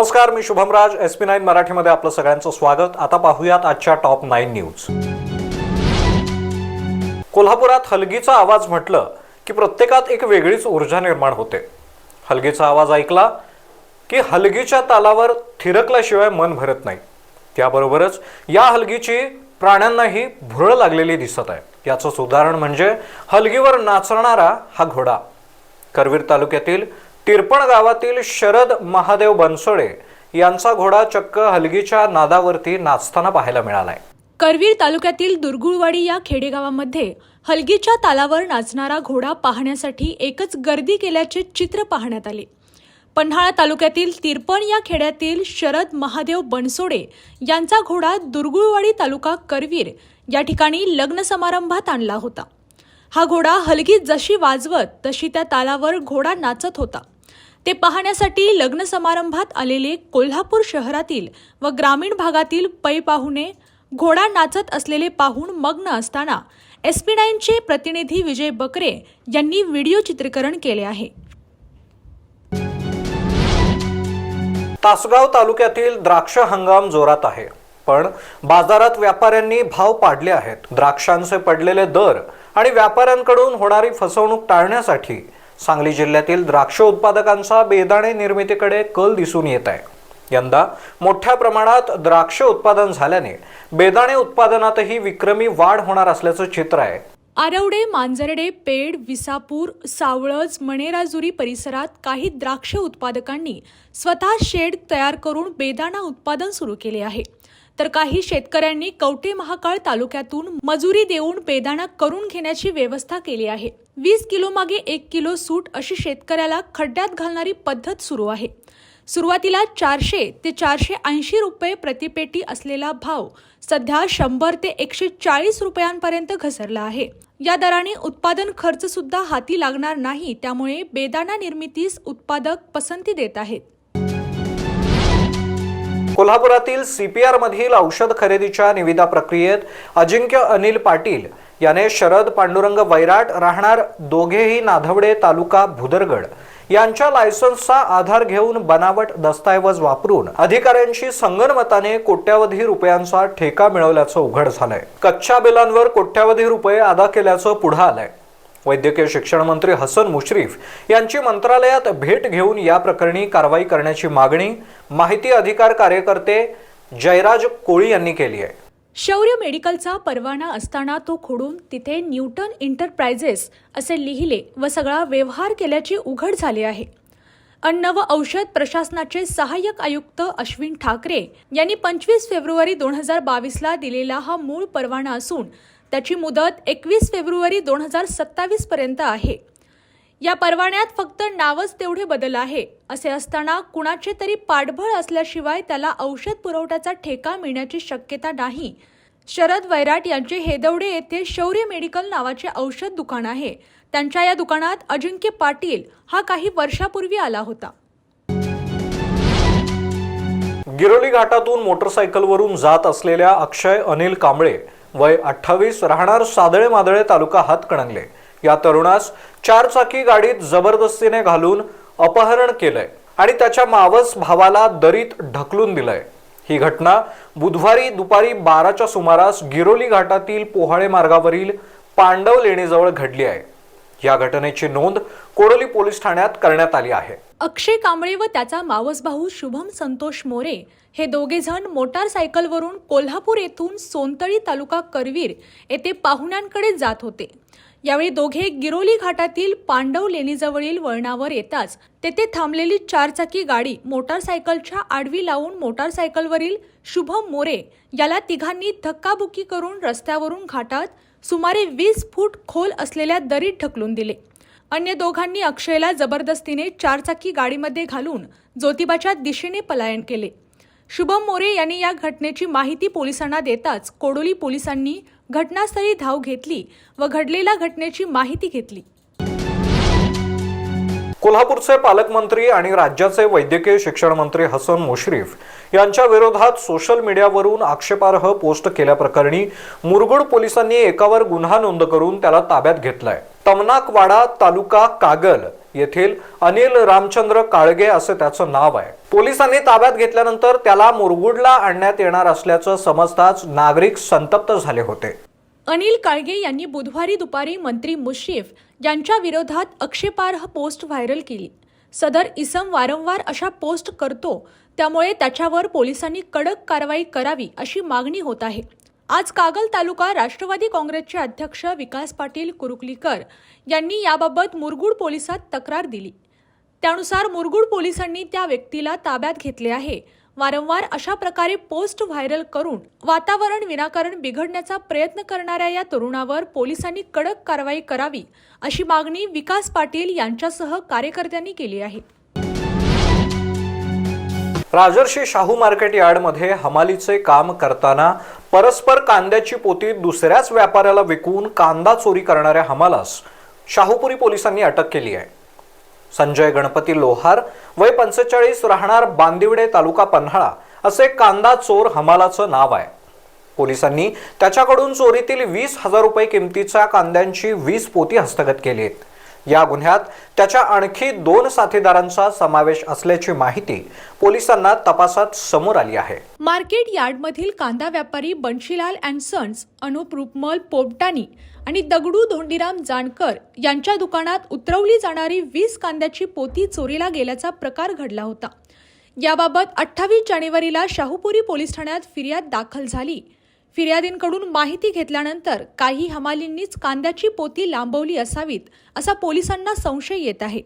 नमस्कार मी Shubhamraj. S P nine मराठीमध्ये आपलं सगळ्यांचं स्वागत. आता पाहूयात आजच्या टॉप नाईन न्यूज. कोल्हापुरात हलगीचा आवाज म्हटलं की प्रत्येकात एक वेगळीच ऊर्जा निर्माण होते. हलगीचा आवाज ऐकला की हलगीच्या तालावर थिरकल्याशिवाय मन भरत नाही. त्याबरोबरच या हलगीची प्राण्यांनाही भुरळ लागलेली दिसत आहे. याचंच उदाहरण म्हणजे हलगीवर नाचणारा हा घोडा. करवीर तालुक्यातील तिरपण गावातील शरद महादेव बनसोडे यांचा घोडा चक्क हलगीच्या नादावरती नाचताना पाहायला मिळालाय. करवीर तालुक्यातील दुर्गुळवाडी या खेडेगावामध्ये हलगीच्या तालावर नाचणारा घोडा पाहण्यासाठी एकच गर्दी केल्याचे चित्र पाहण्यात आले. पन्हाळा तालुक्यातील तिरपण या खेड्यातील शरद महादेव बनसोडे यांचा घोडा दुर्गुळवाडी तालुका करवीर या ठिकाणी लग्न समारंभात आणला होता. हा घोडा हलगी जशी वाजवत तशी त्या तालावर घोडा नाचत होता. ते पाहण्यासाठी लग्न समारंभात आलेले कोल्हापूर शहरातील व ग्रामीण भागातील पै पाहुणे घोडा नाचत असलेले पाहून मग्न असताना एस पी नाईनचे प्रतिनिधी विजय बकरे यांनी व्हिडिओ चित्रीकरण केले आहे. तासगाव तालुक्यातील द्राक्ष हंगाम जोरात आहे. पण बाजारात व्यापाऱ्यांनी भाव पाडले आहेत. द्राक्षांचे पडलेले दर आणि व्यापाऱ्यांकडून होणारी फसवणूक टाळण्यासाठी सांगली जिल्ह्यातील द्राक्ष उत्पादकांचा बेदाणे निर्मितीकडे कल दिसून येत आहे. यंदा मोठ्या प्रमाणात द्राक्ष उत्पादन झाल्याने बेदाणे उत्पादनातही विक्रमी वाढ होणार असल्याचं चित्र आहे. आरवडे मांजरडे पेड विसापूर सावळज मणेराजुरी परिसरात काही द्राक्ष उत्पादकांनी स्वतः शेड तयार करून बेदाणा उत्पादन सुरू केले आहे. तर काही शेतकऱ्यांनी कवटे महाकाळ तालुक्यातून मजुरी देऊन बेदाणा करून घेण्याची व्यवस्था केली आहे. वीस किलो मागे एक किलो सूट अशी शेतकऱ्याला खड्ड्यात घालणारी पद्धत सुरू आहे. सुरुवातीला चारशे ते चारशे ऐंशी रुपये प्रतिपेटी असलेला भाव सध्या शंभर ते एकशे चाळीस रुपयांपर्यंत घसरला आहे. या दराने उत्पादन खर्च सुद्धा हाती लागणार नाही त्यामुळे बेदाणा निर्मितीस उत्पादक पसंती देत आहेत. कोल्हापुरातील सीपीआर मधील औषध खरेदीच्या निविदा प्रक्रियेत अजिंक्य अनिल पाटील याने शरद पांडुरंग वैराट राहणार दोघेही नाधवडे तालुका भुदरगड यांच्या लायसन्सचा आधार घेऊन बनावट दस्तऐवज वापरून अधिकाऱ्यांशी संगनमताने कोट्यावधी रुपयांचा ठेका मिळवल्याचं उघड झालंय. कच्च्या बिलांवर कोट्यावधी रुपये अदा केल्याचं पुढं आलंय. वैद्यकीय शिक्षण मंत्री हसन मुश्रीफ यांची मंत्रालयात भेट घेऊन या प्रकरणी कारवाई करण्याची मागणी माहिती अधिकार कार्यकर्ते जयराज कोळी यांनी केली आहे. शौर्य मेडिकलचा परवाना असताना तो खोडून तिथे न्यूटन इंटरप्राइजेस असे लिहिले व सगळा व्यवहार केल्याची उघड झाली आहे. अन्न व औषध प्रशासनाचे सहाय्यक आयुक्त अश्विन ठाकरे यांनी पंचवीस फेब्रुवारी दोन हजार बावीसला दिलेला हा मूळ परवाना असून त्याची मुदत एकवीस फेब्रुवारी दोन हजार सत्तावीसपर्यंत आहे. या परवान्यात फक्त नावच तेवढे बदल आहे. असे असताना कुणाचे तरी पाठबळ असल्याशिवाय त्याला औषध पुरवठ्याचा ठेका मिळण्याची शक्यता नाही. शरद वैराट यांचे हेदवडे येथे शौर्य मेडिकल नावाचे औषध दुकान आहे. त्यांच्या या दुकानात अजिंक्य पाटील हा काही वर्षापूर्वी आला होता. गिरोली घाटातून मोटरसायकलवरून जात असलेल्या अक्षय अनिल कांबळे वय अठ्ठावीस राहणार सादळे मादळे तालुका हातकणंगले या तरुणास चारचाकी गाडीत जबरदस्तीने घालून अपहरण केलंय आणि त्याच्या मावस भावाला दरीत ढकलून दिलंय. ही घटना बुधवारी दुपारी बाराच्या सुमारास गिरोली घाटातील पोहाळे मार्गावरील पांडव लेणीजवळ घडली आहे. या घटनेची नोंद कोडोली पोलीस ठाण्यात करण्यात आली आहे. अक्षय कांबळे व त्याचा मावस भाऊ शुभम संतोष मोरे हे दोघे जण मोटारसायकलवरून कोल्हापूर येथून सोनतळी तालुका करवीर येथे पाहुण्यांकडे जात होते. यावेळी दोघे गिरोली घाटातील पांडव लेणीजवळील वळणावर येताच तेथे थांबलेली चारचाकी गाडी मोटारसायकलच्या आडवी लावून मोटारसायकलवरील शुभम मोरे याला तिघांनी धक्काबुक्की करून रस्त्यावरून घाटात सुमारे वीस फूट खोल असलेल्या दरीत ढकलून दिले. अन्य दोघांनी अक्षयला जबरदस्तीने चारचाकी गाडीमध्ये घालून ज्योतिबाच्या दिशेने पलायन केले. शुभम मोरे यांनी या घटनेची माहिती पोलिसांना देताच कोडोली पोलिसांनी घटनास्थळी धाव घेतली व घडलेल्या घटनेची माहिती घेतली. कोल्हापूरचे पालकमंत्री आणि राज्याचे वैद्यकीय शिक्षण मंत्री हसन मुश्रीफ यांच्या विरोधात सोशल मीडियावरून आक्षेपार्ह पोस्ट केल्याप्रकरणी मुरगुड पोलिसांनी एकावर गुन्हा नोंद करून त्याला ताब्यात घेतलाय. तमनाकवाडा तालुका कागल येथील अनिल रामचंद्र काळगे असं त्याचं नाव आहे. पोलिसांनी ताब्यात घेतल्यानंतर त्याला मुरगुडला आणण्यात येणार असल्याचं समजताच नागरिक संतप्त झाले होते. अनिल काळगे यांनी बुधवारी दुपारी मंत्री मुश्रीफ यांच्या विरोधात आक्षेपार्ह पोस्ट व्हायरल केली. सदर इसम वारंवार अशा पोस्ट करतो त्यामुळे त्याच्यावर पोलिसांनी कडक कारवाई करावी अशी मागणी होत आहे. आज कागल तालुका राष्ट्रवादी काँग्रेसचे अध्यक्ष विकास पाटील कुरुकलीकर यांनी याबाबत मुरगुड पोलिसात तक्रार दिली. त्यानुसार मुरगुड पोलिसांनी त्या व्यक्तीला ताब्यात घेतले आहे. वारंवार अशा प्रकारे पोस्ट व्हायरल करून वातावरण विनाकारण बिघडण्याचा प्रयत्न करणाऱ्या या तरुणावर पोलिसांनी कडक कारवाई करावी अशी मागणी विकास पाटील यांच्यासह कार्यकर्त्यांनी केली आहे. राजर्षी शाहू मार्केट यार्डमध्ये हमालीचे काम करताना परस्पर कांद्याची पोती दुसऱ्याच व्यापाऱ्याला विकून कांदा चोरी करणाऱ्या हमालास शाहूपुरी पोलिसांनी अटक केली आहे. संजय गणपती लोहार वय पंचेचाळीस राहणार बांदिवडे तालुका पन्हाळा असे कांदा चोर हमालाचं नाव आहे. पोलिसांनी त्याच्याकडून चोरीतील वीस हजार रुपये किमतीच्या कांद्यांची वीस पोती हस्तगत केली आहेत. या गुन्ह्यात त्याच्या आणखी दोन साथीदारांचा समावेश असल्याची माहिती पोलिसांना तपासात समोर आली आहे. मार्केट यार्डमधील कांदा व्यापारी बंशीलाल अँड सन्स अनुप रुपमल पोपटानी आणि दगडू धोंडीराम जानकर यांच्या दुकानात उतरवली जाणारी वीस कांद्याची पोती चोरीला गेल्याचा प्रकार घडला होता. याबाबत अठ्ठावीस जानेवारीला शाहूपुरी पोलीस ठाण्यात फिर्याद दाखल झाली. फिर्यादींकडून माहिती घेतल्यानंतर काही हमालींनीच कांद्याची पोती लांबवली असावीत असा पोलिसांना संशय येत आहे.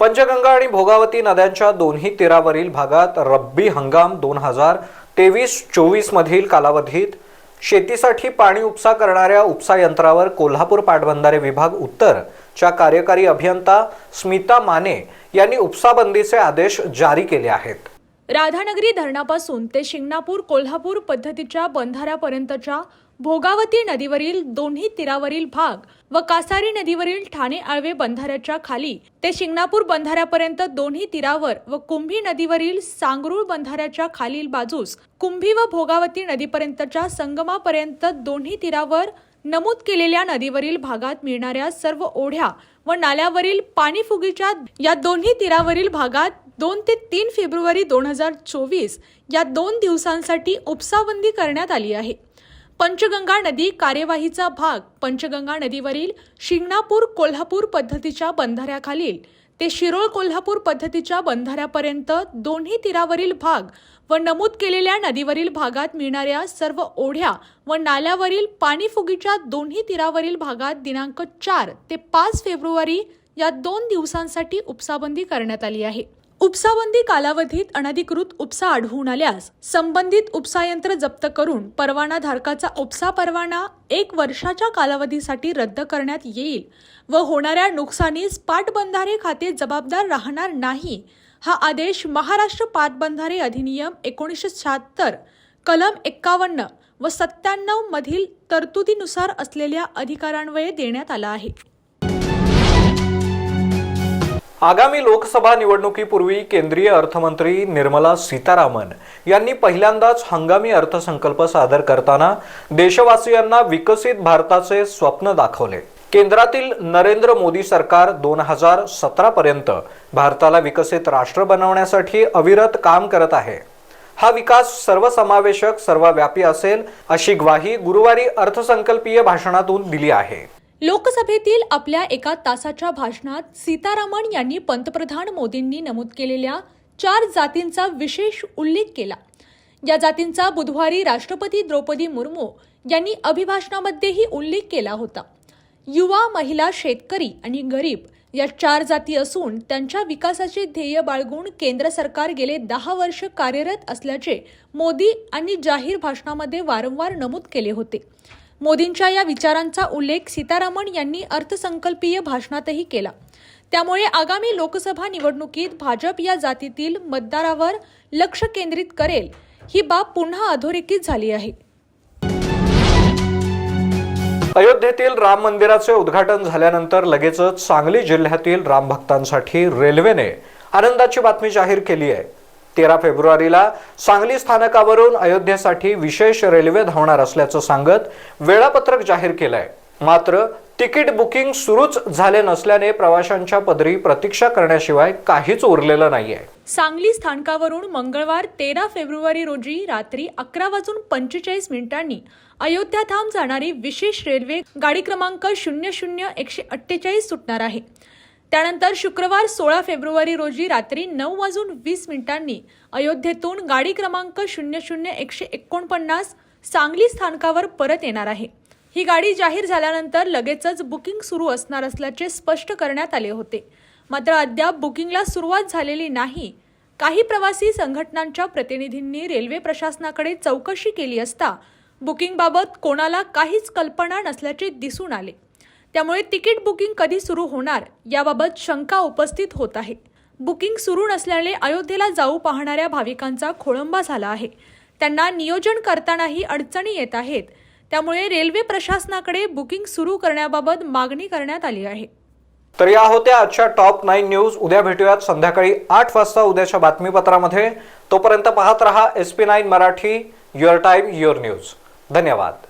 पंचगंगा आणि भोगावती नद्यांच्या दोन्ही तीरावरील भागात रब्बी हंगाम दोन हजार तेवीस चोवीस मधील कालावधीत शेतीसाठी पाणी उपसा करणाऱ्या उपसा यंत्रावर कोल्हापूर पाटबंधारे विभाग उत्तर च्या कार्यकारी अभियंता स्मिता माने यांनी उपसाबंदीचे आदेश जारी केले आहेत. राधानगरी धरणापासून ते शिंगणापूर कोल्हापूर पद्धतीच्या बंधाऱ्यापर्यंतच्या भोगावती नदीवरील दोन्ही तीरावरील भाग व कासारी नदीवरील ठाणे आळवे बंधाऱ्याच्या खाली ते शिंगणापूर बंधाऱ्यापर्यंत दोन्ही तीरावर व कुंभी नदीवरील सांगरूळ बंधाऱ्याच्या खालील बाजूस कुंभी व भोगावती नदीपर्यंतच्या संगमापर्यंत दोन्ही तीरावर नमूद केलेल्या नदीवरील भागात मिळणाऱ्या सर्व ओढ्या व नाल्यावरील पाणी फुगीच्या या दोन्ही तीरावरील भागात दोन ते तीन फेब्रुवारी दोन हजार चोवीस या दोन दिवसांसाठी उपसाबंदी करण्यात आली आहे. पंचगंगा नदी कार्यवाहीचा भाग पंचगंगा नदीवरील शिंगणापूर कोल्हापूर पद्धतीच्या बंधाऱ्याखालील ते शिरोळ कोल्हापूर पद्धतीच्या बंधाऱ्यापर्यंत दोन्ही तीरावरील भाग व नमूद केलेल्या नदीवरील भागात मिळणाऱ्या सर्व ओढ्या व नाल्यावरील पाणीफुगीच्या दोन्ही तीरावरील भागात दिनांक चार ते पाच फेब्रुवारी या दोन दिवसांसाठी उपसाबंदी करण्यात आली आहे. उपसाबंदी कालावधीत अनधिकृत उपसा आढळून आल्यास संबंधित उपसायंत्र जप्त करून परवाना धारकाचा उपसा परवाना एक वर्षाच्या कालावधीसाठी रद्द करण्यात येईल व होणाऱ्या नुकसानीस पाटबंधारे खाते जबाबदार राहणार नाही हा आदेश महाराष्ट्र पाटबंधारे अधिनियम एकोणीसशे शहात्तर कलम एक्कावन्न व सत्त्याण्णव मधील तरतुदीनुसार असलेल्या अधिकारांवये देण्यात आला आहे. आगामी लोकसभा निवडणुकीपूर्वी केंद्रीय अर्थमंत्री निर्मला सीतारामन यांनी पहिल्यांदाच हंगामी अर्थसंकल्प सादर करताना देशवासियांना विकसित भारताचे स्वप्न दाखवले. केंद्रातील नरेंद्र मोदी सरकार दोन हजार सतरापर्यंत भारताला विकसित राष्ट्र बनवण्यासाठी अविरत काम करत आहे. हा विकास सर्वसमावेशक सर्वव्यापी असेल अशी ग्वाही गुरुवारी अर्थसंकल्पीय भाषणातून दिली आहे. लोकसभेतील आपल्या एका तासाच्या भाषणात सीतारामन यांनी पंतप्रधान मोदींनी नमूद केलेल्या चार जातींचा विशेष उल्लेख केला. या जातींचा बुधवारी राष्ट्रपती द्रौपदी मुर्मू यांनी अभिभाषणामध्येही उल्लेख केला होता. युवा महिला शेतकरी आणि गरीब या चार जाती असून त्यांच्या विकासाचे ध्येय बाळगून केंद्र सरकार गेले दहा वर्ष कार्यरत असल्याचे मोदी यांनी जाहीर भाषणामध्ये वारंवार नमूद केले होते. मोदींच्या या विचारांचा उल्लेख सीतारामन यांनी अर्थसंकल्पीय भाषणातही केला. त्यामुळे आगामी लोकसभा निवडणुकीत भाजप या जातीतील मतदारावर लक्ष केंद्रित करेल ही बाब पुन्हा अधोरेखित झाली आहे. अयोध्येतील राम मंदिराचे उद्घाटन झाल्यानंतर लगेचच सांगली जिल्ह्यातील राम भक्तांसाठी रेल्वेने आनंदाची बातमी जाहीर केली आहे. तेरा फेब्रुवारीला सांगली स्थानकावरून अयोध्येसाठी विशेष रेल्वे धावणार असल्याचं सांगत वेळापत्रक जाहीर केलंय. मात्र तिकीट बुकिंग सुरूच झाले नसल्याने प्रवाशांच्या पदरी प्रतीक्षा करण्याशिवाय काहीच उरलेलं नाहीये. सांगली स्थानकावरून मंगळवार तेरा फेब्रुवारी रोजी रात्री अकरा वाजून पंचेचाळीस मिनिटांनी अयोध्या धाम जाणारी विशेष रेल्वे गाडी क्रमांक शून्य शून्य एकशे अठ्ठेचाळीस सुटणार आहे. त्यानंतर शुक्रवार सोळा फेब्रुवारी रोजी रात्री नऊ वाजून वीस मिनिटांनी अयोध्येतून गाडी क्रमांक शून्य शून्य एकशे एकोणपन्नास सांगली स्थानकावर परत येणार आहे. ही गाडी जाहीर झाल्यानंतर लगेचच बुकिंग सुरू असणार असल्याचे स्पष्ट करण्यात आले होते. मात्र अद्याप बुकिंगला सुरुवात झालेली नाही. काही प्रवासी संघटनांच्या प्रतिनिधींनी रेल्वे प्रशासनाकडे चौकशी केली असता बुकिंगबाबत कोणाला काहीच कल्पना नसल्याचे दिसून आले. त्यामुळे तिकीट बुकिंग कधी सुरू होणार याबाबत शंका उपस्थित होत आहे. बुकिंग सुरू नसल्याने अयोध्येला जाऊ पाहणाऱ्या भाविकांचा खोळंबा झाला आहे. त्यांना नियोजन करतानाही अडचणी येत आहेत. त्यामुळे रेल्वे प्रशासनाकडे बुकिंग सुरू करण्याबाबत मागणी करण्यात आली आहे. तर या होत्या आजच्या टॉप नाईन न्यूज. उद्या भेटूयात संध्याकाळी आठ वाजता उद्याच्या बातमीपत्रामध्ये. तोपर्यंत पाहत रहा S P nine Marathi your time your news. धन्यवाद.